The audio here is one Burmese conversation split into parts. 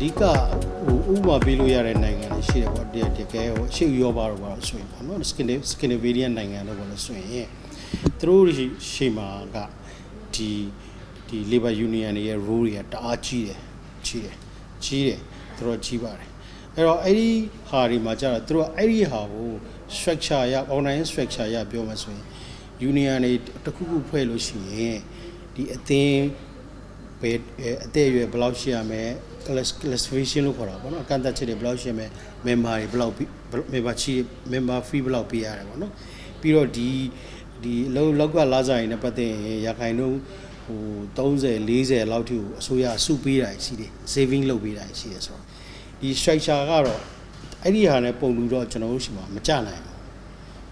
ဓိကဟိုဥပမာပေးလို့ရတဲ့နိုင်ငံတွေရှိတယ်ပေါ့တကယ်တကယ်ဟိုအရှိရောပါတော့ပါဆိုရင်ပေါ့နော်စကင်စကင်ဗီဒီယန်နိုင်ငံတွေပေါ့လို့ဆိုရင်သူတို့ရှိရှိမှာကဒီဒီ labor union တွေရဲ့ role တွေကတအားကြီးတယ်ကြီးတယ်ကြီးတယ်သူတို့ကြီးပါတယ်အဲ့တော့အဲ့ဒီဟာတွေမှာကျတော့သူတို့ကအဲ့ဒီဟာကို structure ရ online structure ရပြောမှဆိုရင် union တွေတစ်ခုခုဖွဲ့လို့ရှိရင်ဒီအသင်း ဘယ်အသက်အရွယ်ဘယ်လောက်ရှိရမလဲ classification လို့ခေါ်တာပေါ့နော်အကန့်အသတ်ချက်တွေဘယ်လောက်ရှိရမလဲ member တွေဘယ်လောက် member ချီ member fee ဘယ်လောက်ပေးရတယ်ပေါ့နော်ပြီးတော့ဒီဒီလောက်လောက်ကလာစားရင်လည်းပတ်သက်ရင်ရခိုင်တို့ဟို30 40လောက်ထိကိုအစိုးရစုပေးတာရှိတယ် saving လုပ်ပေးတာရှိတယ်ဆိုတော့ဒီ structure ကတော့အဲ့ဒီဟာနဲ့ပုံလူတော့ကျွန်တော်တို့ရှိမှာမကြနိုင်ဘူး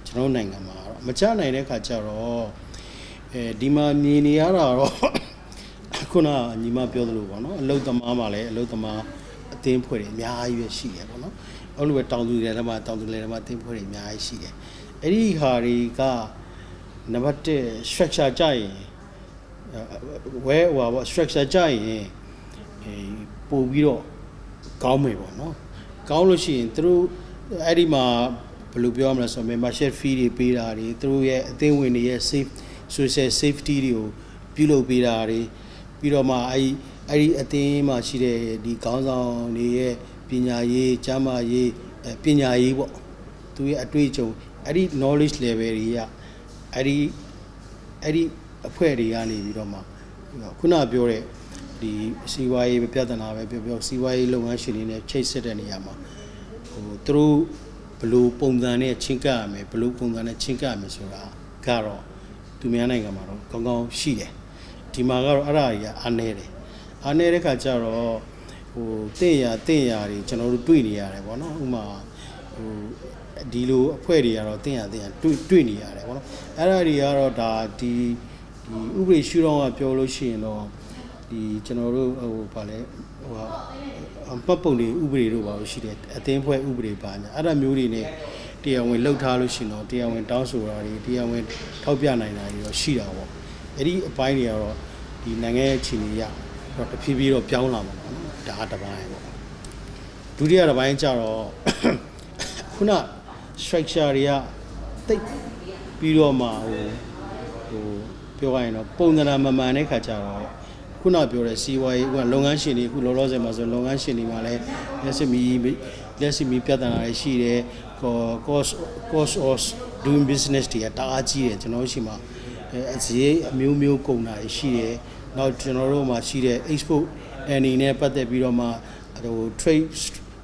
ကျွန်တော်နိုင်ငံမှာတော့မကြနိုင်တဲ့ခါကျတော့အဲဒီမှာမြင်နေရတာတော့ ခုနကညီမပြောသလိုပေါ့နော်အလုတ်သမားမှာလည်းအလုတ်သမားအသင်းဖွဲ့တွေအများကြီးပဲရှိတယ်ပေါ့နော်အဲ့လိုပဲတောင်သူတွေလည်းမတောင်သူတွေလည်းမအသင်းဖွဲ့တွေအများကြီးရှိတယ်အဲ့ဒီဟာတွေကနံပါတ်1 structure ကြရင်ဝဲဟိုပါ structure ကြရင်အဲပို့ပြီးတော့ကောင်းမယ်ပေါ့နော်ကောင်းလို့ရှိရင်သူတို့အဲ့ဒီမှာဘယ်လိုပြောမလဲဆိုတော့ membership fee တွေပေးတာတွေသူတို့ရဲ့အသင်းဝင်တွေရဲ့ safe social safety တွေကိုပြုလုပ်ပေးတာတွေ ပြီးတော့မှအဲ့ဒီအဲ့ဒီအသင်းမှာရှိတဲ့ဒီခေါင်းဆောင်တွေရဲ့ပညာရေးကျမ်းမာရေးအဲပညာရေးပေါ့သူရဲ့အတွေ့အကြုံအဲ့ဒီ knowledge level တွေကအဲ့ဒီအဲ့ဒီအဖွဲ့တွေကနေပြီးတော့မှခုနပြောတဲ့ဒီစီးပွားရေးပြဿနာပဲပြောပြောစီးပွားရေးလုပ်ငန်းရှင်တွေနဲ့ချိတ်ဆက်တဲ့နေရာမှာဟိုသူတို့ဘယ်လိုပုံစံနဲ့ချင်းကပ်ရမယ်ဘယ်လိုပုံစံနဲ့ချင်းကပ်ရမယ်ဆိုတာကတော့သူများနိုင်ငံမှာတော့ကောင်းကောင်းရှိတယ် ဒီမှာကတော့အဲ့ဒါကြီးကအားနေတယ်အားနေတဲ့ခါကျတော့ဟိုတင့်ရတင့်ရတွေကျွန်တော်တို့တွေ့နေရတယ်ဗောနော်ဥပမာဟိုဒီလိုအဖွဲ့တွေကတော့တင့်ရတင့်ရတွေ့တွေ့နေရတယ်ဗောနော်အဲ့ဒါတွေကတော့ဒါဒီဒီဥပဒေရှုထောင့်ကပြောလို့ရှိရင်တော့ဒီကျွန်တော်တို့ဟိုဗာလဲဟိုဟာပတ်ပုံတွေဥပဒေတို့ပါလို့ရှိတယ်အသင်းဖွဲ့ဥပဒေပါညာအဲ့ဒါမျိုးတွေ ਨੇ တရားဝင်လှုပ်ထားလို့ရှိရင်တော့တရားဝင်တောင်းဆိုတာတွေတရားဝင်ထောက်ပြနိုင်တာတွေတော့ရှိတာပေါ့အဲ့ဒီအပိုင်းတွေကတော့ ဒီနိုင်ငံရဲ့အခြေအနေရတော့တဖြည်းဖြည်းတော့ပြောင်းလာမှာပေါ့နော်ဒါကတစ်ပိုင်းပေါ့ဒုတိယတစ်ပိုင်းကျတော့ခုန structure တွေကတိတ်ပြီးတော့မှဟိုဟိုပြောရရင်တော့ပုံသဏ္ဍာန်မမှန်တဲ့ခါကျတော့ခုနပြောတဲ့စီဝါရေးကလုပ်ငန်းရှင်တွေအခုလောလောဆယ်မှာဆိုလုပ်ငန်းရှင်တွေမှာလည်းလက်ရှိမီလက်ရှိမီပြဿနာတွေရှိတယ် cost cost of doing business တွေကတအားကြီးတယ်ကျွန်တော်တို့ရှိမှာအဲအစည်းအမျိုးမျိုးကုန်တာရှိတယ် နောက်ကျွန်တော်တို့မှာရှိတဲ့ export အနေနဲ့ပတ်သက်ပြီးတော့မှဟို trade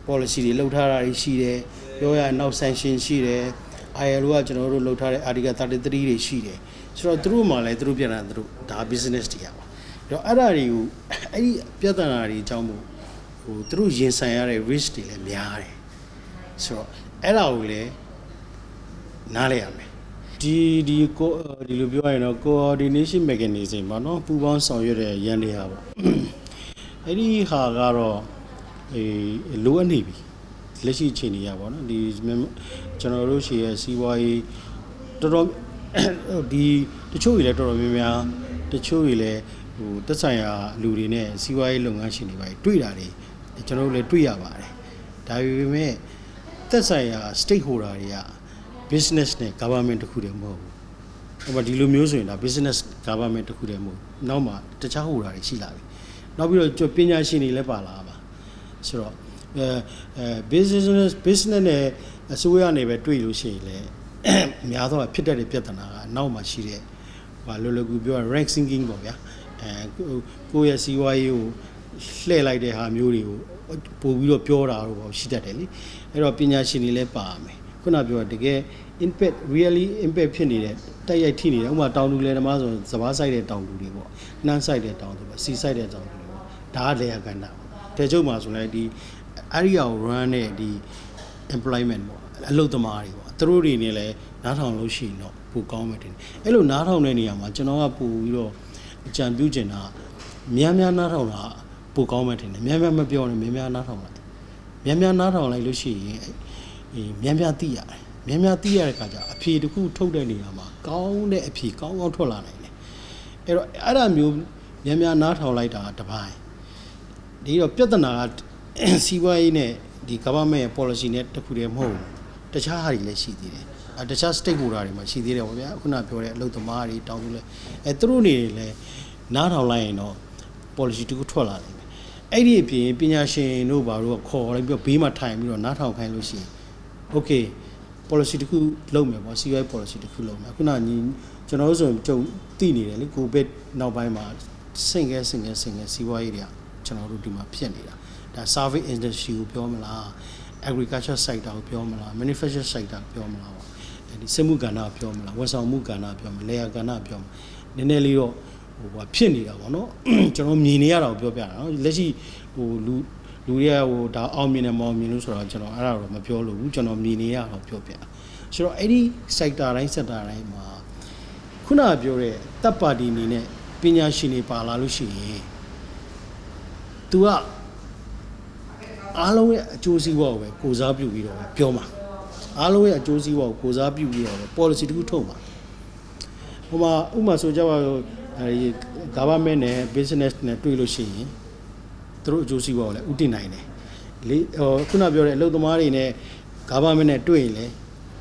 policy တွေလှုပ်ထားတာတွေရှိတယ်ပြောရနောက် sanction ရှိတယ် ILO ကကျွန်တော်တို့လှုပ်ထားတဲ့ article 33တွေရှိတယ်ဆိုတော့သူတို့မှလည်းသူတို့ပြန်လာသူတို့ဒါ business တွေကပါအဲ့တော့အဲ့ဒါတွေကိုအဲ့ဒီပြဿနာတွေအကြောင်းမို့ဟိုသူတို့ရင်ဆိုင်ရတဲ့ risk တွေလည်းများတယ်ဆိုတော့အဲ့ဒါကိုလည်းနားလဲရမယ် ဒီဒီကိုဒီလိုပြောရရင်တော့ coordination mechanism ပေါ့နော်ပူးပေါင်းဆောင်ရွက်တဲ့ရန်တွေဟာပေါ့အဲ့ဒီဟာကတော့အေးလိုအပ်နေပြီလက်ရှိအခြေအနေရပါတော့ဒီကျွန်တော်တို့ရှိရဲ့စီးပွားရေးတော်တော်ဒီတချို့တွေလည်းတော်တော်များများတချို့တွေလည်းဟိုတက်ဆိုင်ရာလူတွေနဲ့စီးပွားရေးလုပ်ငန်းရှင်တွေပါတွေ့တာတွေကျွန်တော်တို့လည်းတွေ့ရပါတယ်ဒါပေမဲ့သက်ဆိုင်ရာ stakeholder တွေက business နဲ့ government တခုတည်းမဟုတ်ဘူး။ဟိုမှာဒီလိုမျိုးဆိုရင်ဒါ business government တခုတည်းမဟုတ်ဘူး။နောက်မှာတခြားဟိုတာတွေရှိလာပြီ။နောက်ပြီးတော့ပညာရှင်တွေလည်းပါလာပါ။ဆိုတော့အဲအဲ business business နဲ့အစိုးရနဲ့ပဲတွေ့လို့ရှိရင်လည်းအများသောဖြစ်တတ်တဲ့ပြဿနာကနောက်မှာရှိတဲ့ဟာလောလောကူပြော rank sinking ပေါ့ဗျာ။အဲကိုယ့်ရဲ့စီးပွားရေးကိုလှည့်လိုက်တဲ့ဟာမျိုးတွေကိုပို့ပြီးတော့ပြောတာတော့ရှိတတ်တယ်လေအဲ့တော့ပညာရှင်တွေလည်းပါမယ်ခုနပြောတကယ် impact really impact ဖြစ်နေတဲ့တိုက်ရိုက်ထိနေတဲ့ဥပမာတောင်တူလေဓမ္မဆိုစဘာဆိုင်တဲ့တောင်တူတွေပေါ့နှမ်းဆိုင်တဲ့တောင်တူပေါ့စီဆိုင်တဲ့တောင်တူတွေပေါ့ဒါကလေယာကန္တာပေါ့တဲချုပ်မှာဆိုလည်းဒီ area ကို run တဲ့ဒီ employment ပေါ့အလုပ်သမားတွေပေါ့သူတို့တွေနေလည်းနားထောင်လို့ရှိရင်တော့ပိုကောင်းမယ်တင်အဲ့လိုနားထောင်တဲ့နေရာမှာကျွန်တော်ကပို့ပြီးတော့အကြံပြုချင်တာများများနားထောင်တာပိုကောင်းမယ်ထင်တယ်များများမပြောနဲ့များများနားထောင်လိုက်များများနားထောင်လိုက်လို့ရှိရင်အေးများများသိရတယ် များများသိရတဲ့အခါကျအဖြေတစ်ခုထုတ်တဲ့နေရာမှာကောင်းတဲ့အဖြေကောင်းကောင်းထွက်လာနိုင်တယ်အဲ့တော့အဲ့ဒါမျိုးများများနားထောင်လိုက်တာတပိုင်းဒီတော့ပြဿနာကစီးပွားရေးနဲ့ဒီ government ရဲ့ policy နဲ့တစ်ခုတည်းမဟုတ်ဘူးတခြားဟာတွေလည်းရှိသေးတယ်အဲတခြား stakeholder တွေမှာရှိသေးတယ်ဗောဗျာခုနပြောတဲ့အလုပ်သမားတွေတောင်းသူလဲအဲသူတို့နေလည်းနားထောင်လိုက်ရင်တော့ policy တစ်ခုထွက်လာတယ်အဲ့ဒီအပြင်ပညာရှင်တို့ဘာလို့ခေါ်လိုက်ပြီးတော့ဘေးမှာထိုင်ပြီးတော့နားထောင်ခိုင်းလို့ရှိရင် okay policy တစ်ခုလုပ်မယ်ပေါ့ CI policy တစ်ခုလုပ်မယ်ခုနညီကျွန်တော်တို့ဆိုရင်ကြုံသိနေတယ်လေကိုဗစ်နောက်ပိုင်းမှာစင်ကဲစင်ကဲစင်ကဲစီးပွားရေးတွေကကျွန်တော်တို့ဒီမှာဖြစ်နေတာဒါ service industry ကိုပြောမလား agriculture sector ကိုပြောမလား manufacturing sector ကိုပြောမလားပေါ့အဲဒီစစ်မှုကဏ္ဍကိုပြောမလားဝန်ဆောင်မှုကဏ္ဍကိုပြောမလား layer ကဏ္ဍကိုပြောမလားနည်းနည်းလေးတော့ဟိုဟာဖြစ်နေတာပေါ့နော်ကျွန်တော်မြင်နေရတာကိုပြောပြတာနော်လက်ရှိဟိုလူ လူတွေကဟိုဒါအောင်မြင်တယ်မအောင်မြင်လို့ဆိုတော့ကျွန်တော်အဲ့ဒါတော့မပြောလို့ဘူးကျွန်တော်မြင်နေရတော့ပြောပြတာဆိုတော့အဲ့ဒီ sector တိုင်း sector တိုင်းမှာခုနကပြောတဲ့တပ်ပါတီအနေနဲ့ပညာရှင်တွေပါလာလို့ရှိရင် तू ကအားလုံးရဲ့အကျိုးစီးပွားကိုပဲကိုစားပြုပြီးတော့ပဲပြောမှာအားလုံးရဲ့အကျိုးစီးပွားကိုကိုစားပြုပြီးတော့ပဲ policy တစ်ခုထုတ်မှာဟိုမှာဥပမာဆိုကြပါတော့အဲဒီ government နဲ့ business နဲ့တွေ့လို့ရှိရင် သူတို့အကျိုးစီးပွားကိုလည်းဥတည်နိုင်တယ်လေဟိုခုနပြောတဲ့အလုပ်သမားတွေနဲ့ government နဲ့တွေ့ရင်လည်း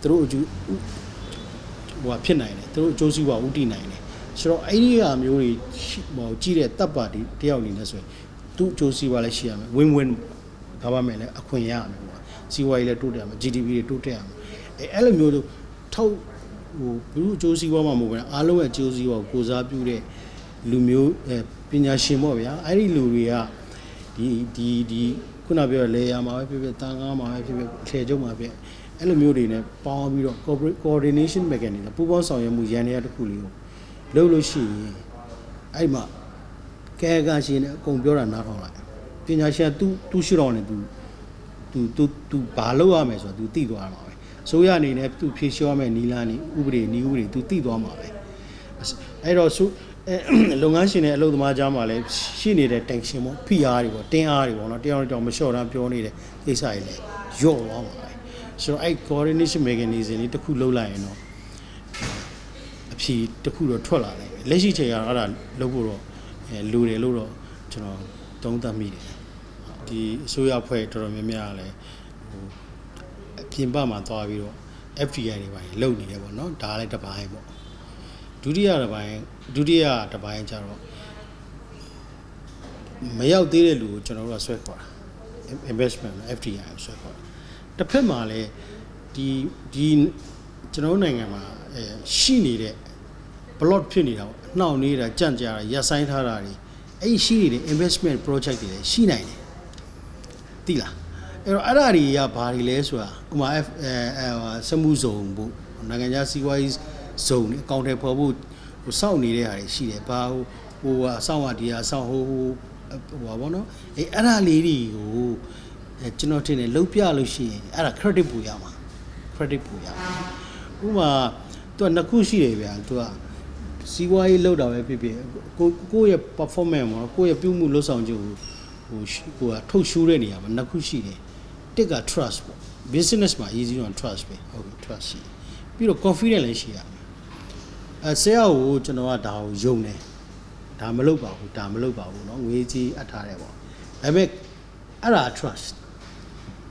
သူတို့အကျိုးဟိုဟာဖြစ်နိုင်တယ်သူတို့အကျိုးစီးပွားဥတည်နိုင်တယ်ဆိုတော့အဲ့ဒီဟာမျိုးတွေဟိုကြည့်တဲ့တပ်ပါတီတယောက်အနေနဲ့ဆိုရင်သူ့အကျိုးစီးပွားလည်းရှိရမယ် win win government လည်းအခွင့်ရရမယ်ပေါ့စီးပွားရေးလည်းတိုးတက်ရမယ် GDP တွေတိုးတက်ရမယ်အဲအဲ့လိုမျိုးလို့ထောက်ဟိုဘလူးအကျိုးစီးပွားမှမဟုတ်ဘူး။အားလုံးရဲ့အကျိုးစီးပွားကိုကိုစားပြုတဲ့လူမျိုးအဲပညာရှင်ပေါ့ဗျာ။အဲ့ဒီလူတွေက ဒီဒီဒီခုနပြောလေယာမှာပဲဖြစ်ဖြစ်တန်ကားမှာပဲဖြစ်ဖြစ်အထည်ချုပ်မှာဖြစ်အဲ့လိုမျိုးတွေနဲ့ပေါင်းပြီးတော့ corporate coordination mechanism ပူးပေါင်းဆောင်ရွက်မှုရန်ရတစ်ခုလေးကိုလုပ်လို့ရှိရင်အဲ့မှာကဲကရှင်နဲ့အကုန်ပြောတာနားထောင်လိုက်ပညာရှင်ကသူသူရှိတော်နေသူသူသူသူဘာလုပ်ရမယ်ဆိုတော့သူသိသွားမှာပဲဆိုရအနေနဲ့သူဖြေလျှော်ရမယ်နီလာနီဥပဒေနီဥပဒေသူသိသွားမှာပဲအဲ့တော့ဆို အဲလုပ်ငန်းရှင်နဲ့အလုပ်သမားကြားမှာလည်းရှိနေတဲ့ tension ပေါ့ဖိအားတွေပေါ့တင်းအားတွေပေါ့နော်တရားတော်တော်မလျှော့တမ်းပြောနေတဲ့ကိစ္စတွေလည်းညော့သွားမှာပဲဆိုတော့အဲ့ coordination mechanism လေးတစ်ခုလုပ်လိုက်ရင်တော့အဖြေတစ်ခုတော့ထွက်လာတယ်လက်ရှိချိန်ကတော့အဲ့ဒါလုပ်ဖို့တော့အဲလိုတယ်လို့တော့ကျွန်တော်သုံးသပ်မိတယ်ဒီအစိုးရဖွဲ့တော်တော်များများကလည်းဟိုအပြင်ပမှာသွားပြီးတော့ FDI တွေပိုင်းလုံနေတယ်ပေါ့နော်ဒါလည်းတစ်ပိုင်းပေါ့ ဒုတိယတစ်ပိုင်းဒုတိယတစ်ပိုင်းကျတော့မရောက်သေးတဲ့လူကိုကျွန်တော်တို့ကဆွဲခေါ်တာ investment FDI ကိုဆွဲခေါ်တာတစ်ဖက်မှာလည်းဒီဒီကျွန်တော်တို့နိုင်ငံမှာအဲရှိနေတဲ့ block ဖြစ်နေတာပေါ့နှောင့်နေတာကြန့်ကြာတာရပ်ဆိုင်းထားတာတွေအဲ့ဒီရှိနေတဲ့ investment project တွေလည်းရှိနိုင်တယ်သိလားအဲ့တော့အဲ့ဒါတွေကဘာတွေလဲဆိုတာဥပမာ F အဲအဲစမှုဇုံဖို့နိုင်ငံခြားစီးပွားရေး ဇုံတွေအကောင့်ထဲပေါ်ဖို့ဟိုစောင့်နေတဲ့ဟာတွေရှိတယ်ဘာဟိုဟိုအဆောင်အဒီအဆောင်ဟိုဟိုဟိုပါဘောနော်အဲ့အဲ့ဒါလေးတွေကိုအဲကျွန်တော်ထင်တယ်လုတ်ပြလို့ရှိရင်အဲ့ဒါ credit ပူရမှာ credit ပူရမှာဥပမာသူကနှစ်ခုရှိတယ်ဗျာသူကစီးပွားရေးလောက်တာပဲဖြစ်ဖြစ်ကိုကိုယ့်ရဲ့ performance မှာကိုယ့်ရဲ့ပြုမှုလုပ်ဆောင်ချက်ကိုဟိုကိုကထုတ်ရှိုးတဲ့နေရာမှာနှစ်ခုရှိတယ်တစ်က trust ပေါ့ business မှာ easy on trust ပဲဟုတ်ပြီ trust ရှိပြီးတော့ confidence လည်းရှိရမယ် အဲဆရာကိုကျွန်တော်ကဒါကိုယုံတယ်ဒါမလုပ်ပါဘူးဒါမလုပ်ပါဘူးเนาะငွေကြီးအပ်ထားတယ်ပေါ့ဒါပေမဲ့အဲ့ဒါ trust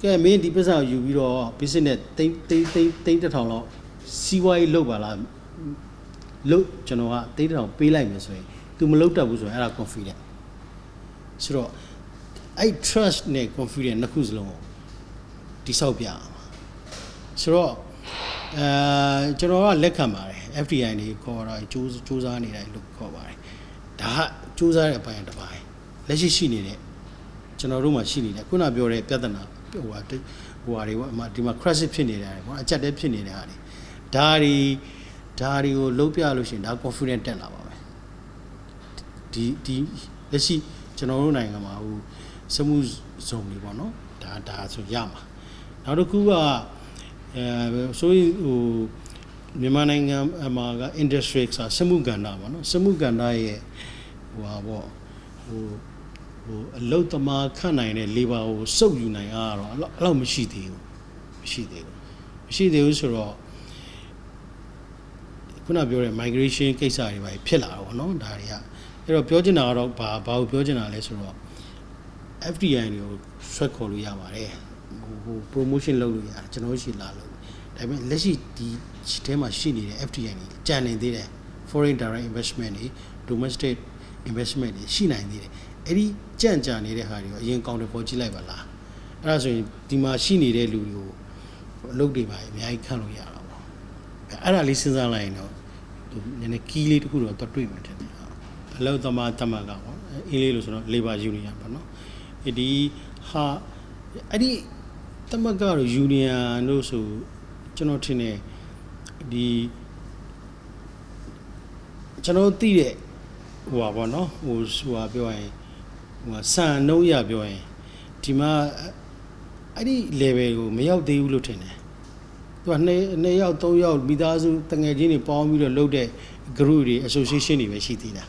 ကဲမင်းဒီပစ္စံကိုယူပြီးတော့ business တိတ်တိတ်တိတ်တိတ်တစ်ထောင်လောက်စီးပွားရေးလုပ်ပါလားလုပ်ကျွန်တော်ကတိတ်တစ်ထောင်ပေးလိုက်မယ်ဆိုရင် तू မလုပ်တတ်ဘူးဆိုရင်အဲ့ဒါ confident ဆိုတော့အဲ့ trust နဲ့ confidence နှစ်ခုစလုံးကိုတိဆောက်ပြအောင်ဆိုတော့အဲကျွန်တော်ကလက်ခံပါတယ် ယ် FDI တွေခေါ်တာစူးစူးစမ်းနေတယ်လို့ခေါ်ပါတယ်ဒါကစူးစမ်းတဲ့အပိုင်းတစ်ပိုင်းလက်ရှိရှိနေတဲ့ကျွန်တော်တို့မှာရှိနေတဲ့ခုနပြောတဲ့ပြဿနာဟိုဟာဟိုဟာတွေပေါ့အမဒီမှာ crisis ဖြစ်နေတာတွေပေါ့အကြက်တဲဖြစ်နေတဲ့ဟာတွေဒါတွေဒါတွေကိုလုံးပြလို့ရှိရင်ဒါ confidence တက်လာပါမယ်ဒီဒီလက်ရှိကျွန်တော်တို့နိုင်ငံမှာဟိုစမှုဇုံတွေပေါ့နော်ဒါဒါဆိုရမှာနောက်တစ်ခုကအဲဆိုရင်ဟို မြန်မာနိုင်ငံမှာက industry ဆိုတာစမှုကဏ္ဍပေါ့နော်စမှုကဏ္ဍရဲ့ဟိုဟာပေါ့ဟိုဟိုအလုတ်သမားခန့်နိုင်တဲ့ labor ကိုစုပ်ယူနိုင်အားတော့အဲ့လောက်မရှိသေးဘူးမရှိသေးဘူးမရှိသေးဘူးဆိုတော့ခုနပြောတဲ့ migration ကိစ္စတွေပါဖြစ်လာတော့ဗောနော်ဒါတွေကအဲ့တော့ပြောချင်တာကတော့ဘာဘာကိုပြောချင်တာလဲဆိုတော့ FDI တွေကိုဆွဲခေါ်လို့ရပါတယ်ဟိုဟို promotion လုပ်လို့ရတယ်ကျွန်တော်တို့ရှိလာလို့ ဒါပေမဲ့လက်ရှိဒီထဲမှာရှိနေတဲ့ FDI တွေကြံနေသေးတယ် foreign direct investment တွေ domestic investment တွေရှိနိုင်သေးတယ်အဲ့ဒီကြံ့ကြာနေတဲ့ဟာတွေကိုအရင်ကောင်တယ်ပေါ်ကြည့်လိုက်ပါလားအဲ့ဒါဆိုရင်ဒီမှာရှိနေတဲ့လူတွေကိုအလုပ်တွေပါအများကြီးခန့်လို့ရတာပေါ့အဲ့ဒါလေးစဉ်းစားလိုက်ရင်တော့သူနည်းနည်းကီးလေးတစ်ခုတော့တွေ့မှထင်တယ်အလုပ်သမားတမန်ကပေါ့အင်းလေးလို့ဆိုတော့ labor union ပေါ့နော်အဲ့ဒီဟာအဲ့ဒီတမန်ကတော့ union တို့ဆို ကျွန်တော်ထင်တယ်ဒီကျွန်တော်သိတဲ့ဟိုပါပေါ့နော်ဟိုဟိုဟာပြောရင်ဟိုဆန်နှုံးရပြောရင်ဒီမှာအဲ့ဒီ level ကိုမရောက်သေးဘူးလို့ထင်တယ်သူကနှစ်နှစ်ယောက်သုံးယောက်မိသားစုတငယ်ချင်းတွေပေါင်းပြီးတော့လုပ်တဲ့ group တွေ association တွေပဲရှိသေးတာ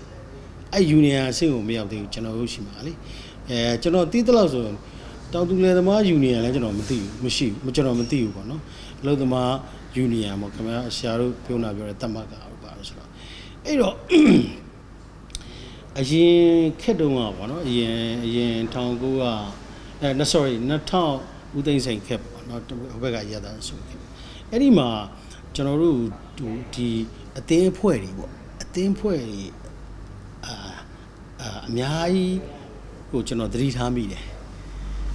အဲ့ union အဆင့်ကိုမရောက်သေးဘူးကျွန်တော်တို့ရှိမှာလေအဲကျွန်တော်သိသလောက်ဆိုရင်တောင်သူလယ်သမား union လည်းကျွန်တော်မသိဘူးမရှိဘူးကျွန်တော်မသိဘူးပေါ့နော် အလုပ်သမား union ပေါ့ခင်ဗျာဆရာတို့ပြောနာပြောတဲ့တတ်မှတ်ကဟုတ်ပါလို့ဆိုတော့အဲ့တော့အရင်ခက်တုန်းကပေါ့နော်အရင်အရင်1900အဲ sorry 2000ဦးသိန်းစိန်ခက်ပေါ့နော်ဟိုဘက်ကရတာဆိုခက်အဲ့ဒီမှာကျွန်တော်တို့ဒီအသင်းအဖွဲ့တွေပေါ့အသင်းအဖွဲ့တွေအာအာအများကြီးဟိုကျွန်တော်သတိထားမိတယ်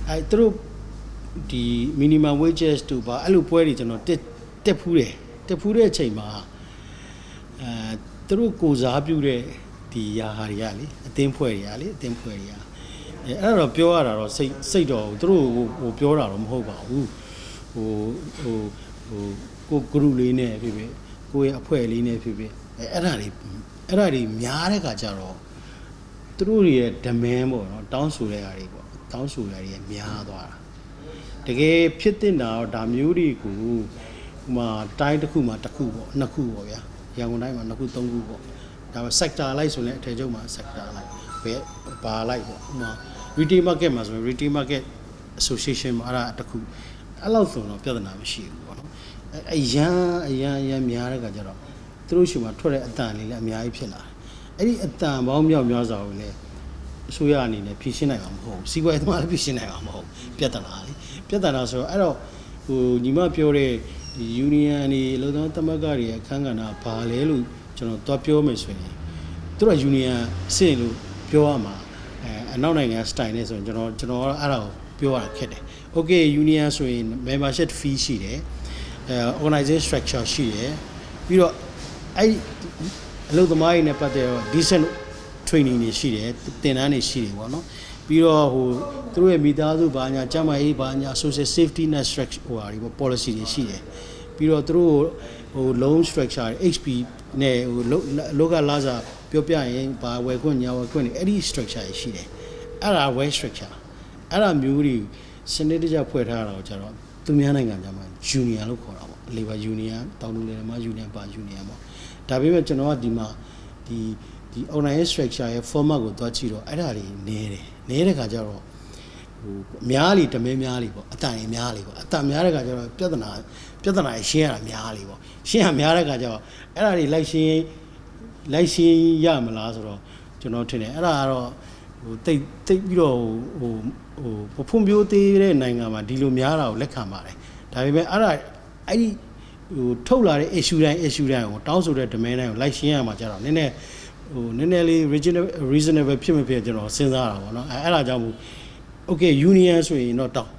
အဲသူတို့ ဒီ minimum wages တို့ပါအဲ့လိုပွဲတွေကျွန်တော်တက်တက်ဖူးတယ်တက်ဖူးတဲ့အချိန်မှာအဲသူတို့ကိုစားပြုတဲ့ဒီယာဟာတွေကလေအသင်းဖွဲ့တွေကလေအသင်းဖွဲ့တွေကအဲအဲ့ဒါတော့ပြောရတာတော့စိတ်စိတ်တော့သူတို့ဟိုပြောတာတော့မဟုတ်ပါဘူးဟိုဟိုဟိုကိုဂရုလေးနဲ့ဖြစ်ဖြစ်ကိုရဲ့အဖွဲ့လေးနဲ့ဖြစ်ဖြစ်အဲအဲ့ဒါတွေအဲ့ဒါတွေများတဲ့ခါကျတော့သူတို့တွေရဲ့ demand ပေါ့နော်တောင်းဆိုတဲ့ဟာတွေပေါ့တောင်းဆိုတဲ့တွေများသွားတာ တကယ်ဖြစ်တင်တာတော့ဒါမျိုးတွေကိုဟိုမှာတိုင်းတစ်ခုမှာတစ်ခုပေါ့နှစ်ခုပေါ့ဗျာရန်ကုန်တိုင်းမှာနှစ်ခုသုံးခုပေါ့ဒါပေမဲ့ sector လိုက်ဆိုရင်အထည်ချုပ်မှာ sector လိုက်ဘယ်ဘာလိုက်ပေါ့ဥမာ retail market မှာဆိုရင် retail market association မှာအဲ့ဒါတစ်ခုအဲ့လောက်ဆိုတော့ပြဿနာမရှိဘူးပေါ့နော်အဲ့အရန်အရန်အရန်များတဲ့ခါကျတော့သူတို့ရှိမှထွက်တဲ့အတန်လေးလည်းအများကြီးဖြစ်လာတယ်အဲ့ဒီအတန်ပေါင်းမြောက်များစွာကိုလည်း အစိုးရအနေနဲ့ဖြည့်ရှင်းနိုင်မှာမဟုတ်ဘူးစီးပွားရေးသမားလည်းဖြည့်ရှင်းနိုင်မှာမဟုတ်ဘူးပြဿနာလေပြဿနာဆိုတော့အဲ့တော့ဟိုညီမပြောတဲ့ဒီ union တွေလုံသောသမဂ္ဂတွေအခန်းကဏ္ဍဘာလဲလို့ကျွန်တော်သွားပြောမယ်ဆိုရင်သူတို့က union စင်လို့ပြောရမှာအဲအနောက်နိုင်ငံ style နဲ့ဆိုရင်ကျွန်တော်ကျွန်တော်ကတော့အဲ့ဒါကိုပြောရတာခက်တယ် okay union ဆိုရင် membership fee ရှိတယ်အဲ organization structure ရှိတယ်ပြီးတော့အဲ့အလုပ်သမားတွေနဲ့ပတ်သက်တော့ decent training တွေရှိတယ်သင်တန်းတွေရှိတယ်ပေါ့နော်ပြီးတော့ဟိုသူတို့ရဲ့မိသားစုဘာညာကျန်းမာရေးဘာညာ social safety net structure ဟိုဟာတွေပေါ့ policy တွေရှိတယ်ပြီးတော့သူတို့ဟို loan structure HP နဲ့ဟိုလောကလာစားပြောပြရင်ဘာဝယ်ခွင့်ညာဝယ်ခွင့်တွေအဲ့ဒီ structure တွေရှိတယ်အဲ့ဒါ well structure အဲ့ဒါမျိုးတွေစနစ်တကျဖွဲ့ထားတာကိုကျတော့သူများနိုင်ငံကြမှာ union လို့ခေါ်တာပေါ့ labor union တောင်လူလယ်သမား union ပါ union ပေါ့ဒါပေမဲ့ကျွန်တော်ကဒီမှာဒီ ဒီ online structure ရဲ့ format ကိုသွားကြည့်တော့အဲ့ဒါတွေနည်းတယ်နည်းတဲ့ခါကျတော့ဟိုအများလီတမဲများလီပေါ့အတန်ကြီးများလီပေါ့အတန်များတဲ့ခါကျတော့ပြဿနာပြဿနာရှင်းရတာများလီပေါ့ရှင်းရများတဲ့ခါကျတော့အဲ့ဒါတွေလိုက်ရှင်းလိုက်ရှင်းရမလားဆိုတော့ကျွန်တော်ထင်တယ်အဲ့ဒါကတော့ဟိုတိတ်တိတ်ပြီးတော့ဟိုဟိုဖွံ့ဖြိုးသေးတဲ့နိုင်ငံမှာဒီလိုများတာကိုလက်ခံပါတယ်ဒါပေမဲ့အဲ့ဒါအဲ့ဒီဟိုထုတ်လာတဲ့ issue တိုင်း issue တိုင်းကိုတောင်းဆိုတဲ့ demand တိုင်းကိုလိုက်ရှင်းရမှာကြတော့နည်းနည်း ဟိုနည်းနည်းလေး reasonable reasonable ဖြစ်မဖြစ်ကျွန်တော်စဉ်းစားတာပေါ့နော်အဲအဲ့ဒါကြောင့်မို့ okay union ဆိုရင်တော့တောင်း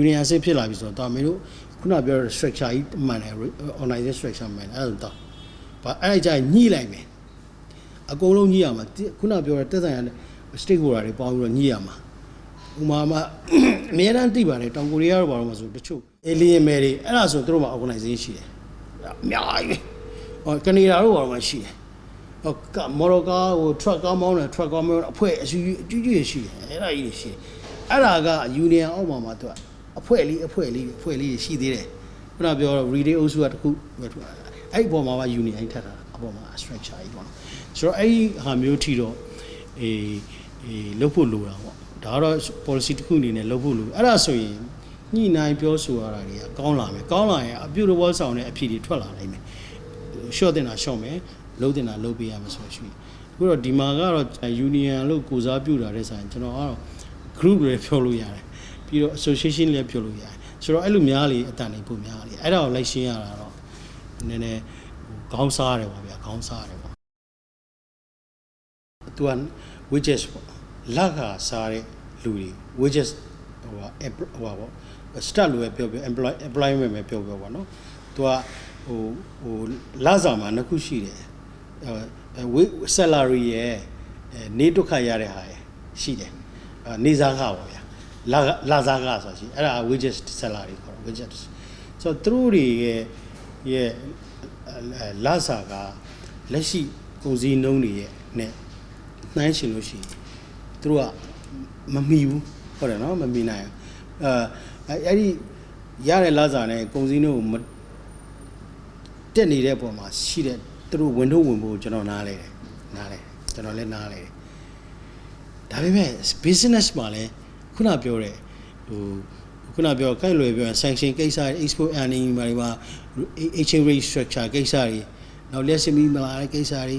union အစစ်ဖြစ်လာပြီဆိုတော့မင်းတို့ခုနပြောတဲ့ structure ကြီးမှန်တယ် organization structure မှန်တယ်အဲ့ဒါဆိုတော့ဘာအဲ့ဒါကြညှိလိုက်မယ်အကုန်လုံးညှိရမှာခုနပြောတဲ့တက်ဆိုင်ရတဲ့ stakeholder တွေပေါင်းပြီးတော့ညှိရမှာဥမာမှာအများအားသိပါတယ်တောင်ကိုရီးယားတို့ဘာလို့မဆိုတချို့ alien မယ်တွေအဲ့ဒါဆိုသူတို့မှာ organization ရှိတယ်အများကြီးဟောကနေဒါတို့ဘာလို့မရှိတယ်ဟောက မော်ရိုကာဟို truck ကားမောင်းတယ် truck ကားမောင်းအဖွဲ့အစည်းအကြီးကြီးရှိတယ်အဲ့ဒါကြီးရှိတယ်အဲ့ဒါက union အောက်မှာမှာသူကအဖွဲ့လေးအဖွဲ့လေးအဖွဲ့လေးရှိသေးတယ်ခုနပြောတော့ reading အုပ်စုကတခုပဲထူအဲ့ဒီပေါ်မှာပါ union ထက်တာအပေါ်မှာ structure ကြီးပေါ့နော်ဆိုတော့အဲ့ဒီဟာမျိုးထီတော့အေးအေးလုပ်ဖို့လိုတာပေါ့ဒါကတော့ policy တစ်ခုအနေနဲ့လုပ်ဖို့လိုအဲ့ဒါဆိုရင်ညှိနှိုင်းပြောဆိုရတာတွေကကောင်းလာမယ်ကောင်းလာရင်အပြုတ်တော်ဆောင်တဲ့အဖြစ်တွေထွက်လာနိုင်မယ် short တင်တာ short မယ် လုံးတင်တာလုံးပေးရမယ်ဆိုလို့ရှိရင်အခုတော့ဒီမှာကတော့ union လို့ကိုစားပြုတာတဲ့ဆိုင်ကျွန်တော်ကတော့ group လည်းပြောလို့ရတယ်ပြီးတော့ association လည်းပြောလို့ရတယ်ဆိုတော့အဲ့လိုများလေအတန်နေပုံများလေအဲ့ဒါကိုလိုက်ရှင်းရတာတော့နည်းနည်းဟိုခေါင်းစားရတယ်ပါဗျာခေါင်းစားရတယ်ပေါ့သူက wages ပေါ့လက်ခါစားတဲ့လူတွေ wages ဟိုဟာ empl- ဟိုဟာပေါ့ start လို့ပဲပြောပြော employ employment ပဲပြောပြောပေါ့နော်သူကဟိုဟိုလစာမှာနှစ်ခုရှိတယ် အဲ salary ရဲ့အဲနေဒုက္ခရတဲ့ဟာရယ်ရှိတယ်အဲနေစားခပါဗျာလာလာစားခဆိုတာရှိအဲ့ဒါ wages salary ခေါ်တာ wages ဆိုတော့သူတို့တွေရဲ့ရဲ့အဲလာစားကလက်ရှိကုန်စည်နှုန်းတွေရဲ့နဲ့နှိုင်းရှင်လို့ရှိရင်သူတို့ကမမီဘူးဟုတ်တယ်နော်မမီနိုင်ဘူးအဲအဲ့ဒီရတဲ့လာစားနဲ့ကုန်စည်နှုန်းကိုမတက်နေတဲ့ပုံမှာရှိတဲ့ သူတို့ဝင်ထုတ်ဝင်ဖို့ကျွန်တော်နားလဲတယ်နားလဲကျွန်တော်လည်းနားလဲတယ်ဒါပေမဲ့ business မှာလည်းခုနပြောတဲ့ဟိုခုနပြောကိုက်လွယ်ပြောရင် sanction ကိစ္စတွေ export earning မှာတွေမှာ exchange rate structure ကိစ္စတွေနောက်လက်စမီမလာတဲ့ကိစ္စတွေ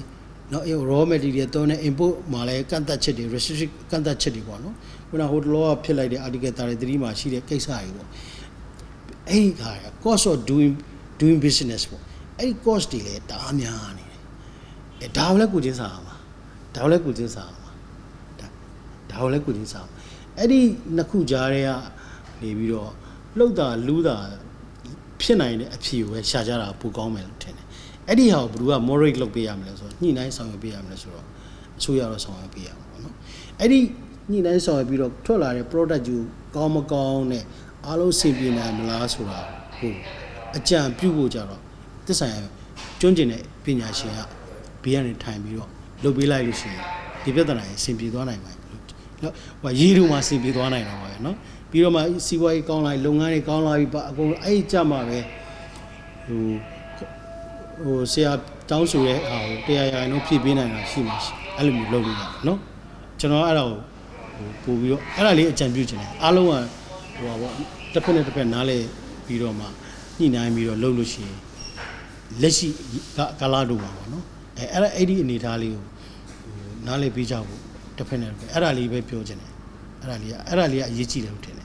နောက် raw material တော့နဲ့ import မှာလည်းကန့်သတ်ချက်တွေ restriction ကန့်သတ်ချက်တွေပေါ့နော်ခုနဟိုတလောကဖြစ်လိုက်တဲ့ article 33မှာရှိတဲ့ကိစ္စတွေပေါ့အဲ့ဒီခါက cost of doing doing business ပေါ့ အဲ့ဒီ cost တွေလည်းတအားများနေတယ်အဲဒါကိုလည်းကိုချင်းစားရမှာဒါကိုလည်းကိုချင်းစားရမှာဒါဒါကိုလည်းကုတင်စားအဲ့ဒီနှစ်ခုကြားထဲကနေပြီးတော့လှုပ်တာလူးတာဖြစ်နိုင်တဲ့အဖြေကိုပဲရှာကြတာပိုကောင်းမယ်လို့ထင်တယ်အဲ့ဒီဟာကိုဘယ်သူက moderate လုပ်ပေးရမလဲဆိုတော့ညှိနှိုင်းဆောင်ရွက်ပေးရမလဲဆိုတော့အစိုးရတော့ဆောင်ရွက်ပေးရမှာပေါ့နော်အဲ့ဒီညှိနှိုင်းဆောင်ရွက်ပြီးတော့ထွက်လာတဲ့ product ကိုကောင်းမကောင်းနဲ့အားလုံးစင်ပြေနိုင်မလားဆိုတာဟိုအကြံပြုဖို့ကြတော့ သစ္စာရကျွန်းကျင်တဲ့ပညာရှင်ကဘေးကနေထိုင်ပြီးတော့လုပ်ပေးလိုက်လို့ရှိရင်ဒီပြဿနာကြီးစင်ပြေသွားနိုင်ပါတယ်လို့ဟိုရေတူမှာစင်ပြေသွားနိုင်တော့ပါပဲเนาะပြီးတော့မှစီးပွားရေးကောင်းလာလုပ်ငန်းတွေကောင်းလာပြီပါအကုန်အဲ့ဒီကြမှာပဲဟိုဟိုဆရာတောင်းဆိုတဲ့ဟာကိုတရားရရင်တော့ဖြည့်ပေးနိုင်တာရှိမှာရှိအဲ့လိုမျိုးလုပ်လို့ရတယ်เนาะကျွန်တော်အဲ့ဒါကိုဟိုပို့ပြီးတော့အဲ့ဒါလေးအကြံပြုချင်တယ်အားလုံးကဟိုပါပေါ့တစ်ဖက်နဲ့တစ်ဖက်နားလဲပြီးတော့မှညှိနှိုင်းပြီးတော့လုပ်လို့ရှိရင် လက်ရှိကကာလာတို့ပါပေါ့နော်အဲအဲ့ဒါအဲ့ဒီအနေထားလေးကိုဟိုနားလည်ပေးကြဖို့တစ်ဖက်နဲ့တစ်ဖက်အဲ့ဒါလေးပဲပြောချင်တယ်အဲ့ဒါလေးကအဲ့ဒါလေးကအရေးကြီးတယ်လို့ထင်တယ်